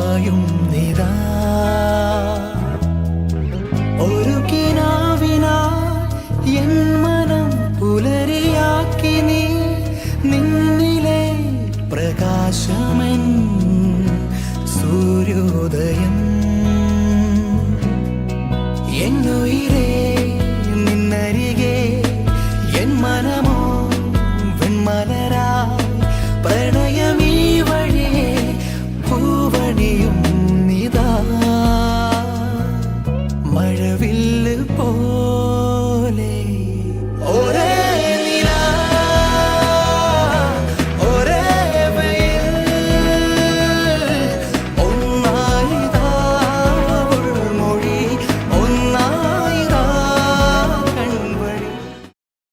മായും നിതാ ഒരു കിനാവിനാ എൻ മനം പുലരിയാക്കി നീ. നിന്നിലെ പ്രകാശമൻ സൂര്യോദയം Oh.